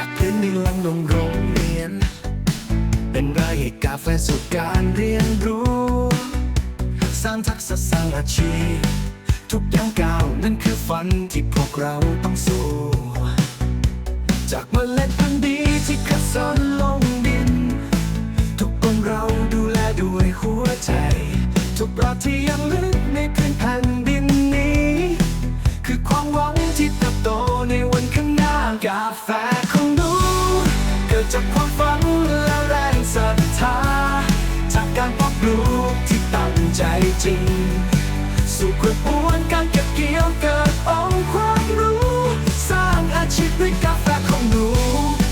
จากพื้นดินลังลงโรงเรียน เป็นไรให้กาแฟสู่การเรียนรู้ สร้างทักษะสร้างอาชีพทุกอย่างก้าวนั่นคือฝันที่พวกเราต้องสู้ จากเมล็ดพันธุ์ดีที่คัดสรรลงดิน ทุกคนเราดูแลด้วยหัวใจ ทุกราที่ยังลึก จริง สู่กระบวนการเก็บเกี่ยวเกิดองค์ความรู้ สร้างอาชีพด้วยกาแฟของหนู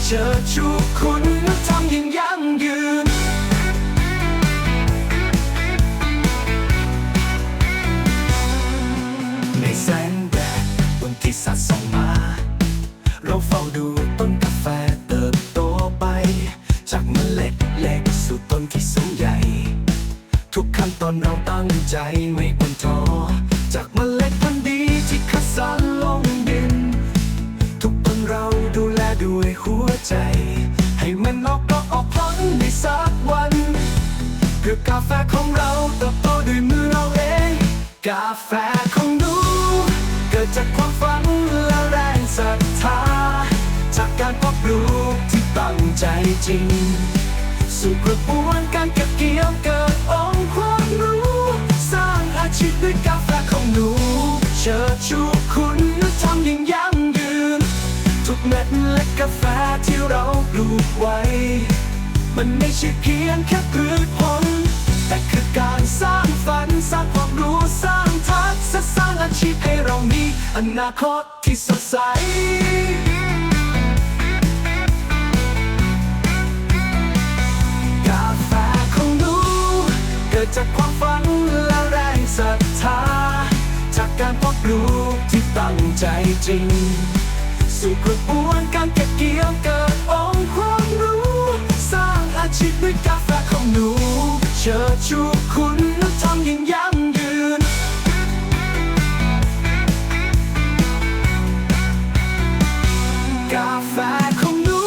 เชิดชูคุณธรรมยิ่งยั่งยืนในแสงแดดบนที่สัดส่องมา เราเฝ้าดูต้นกาแฟเติบโตไป จากเมล็ดเล็กสู่ต้นที่สูงใหญ่ ทุกขั้นตอนเราตั้งใจไม่อ่อนท้อจากเมล็ดพันธุ์ดีที่คัดสรรลงดิน ทุกต้นเราดูแลด้วยหัวใจ ให้มันออกดอกออกผลในสักวันเพื่อกาแฟของเราเติบโตด้วยมือเราเอง กาแฟของหนูเกิดจากความฝันและแรงศรัทธาจากการเพาะปลูกที่ตั้งใจจริง สู่กระบวนการเก็บเกี่ยวเกิ ชีพด้วยกาแฟของหนู เชิดชูคุณธรรมยิ่งยั่งยืน ทุกเม็ดเล็กกาแฟที่เราปลูกไว้ มันไม่ใช่เพียงแค่พืชผล แต่คือการสร้างฝันสร้างความรู้สร้างทักษะสร้างอาชีพให้เรามีอนาคตที่สดใสกาแฟของดูเกิดจาก ใจจริง สู่กระบวนการเก็บเกี่ยวเกิดองค์ความรู้ สร้างอาชีพด้วยกาแฟของหนู เชิดชูคุณธรรมยิ่งยั่งยืน กาแฟของหนู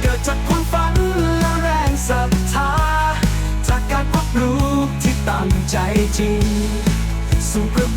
เกิดจากความฝันและแรงศรัทธา จากการพาะปลูกที่ตั้งใจจริง สู่กระ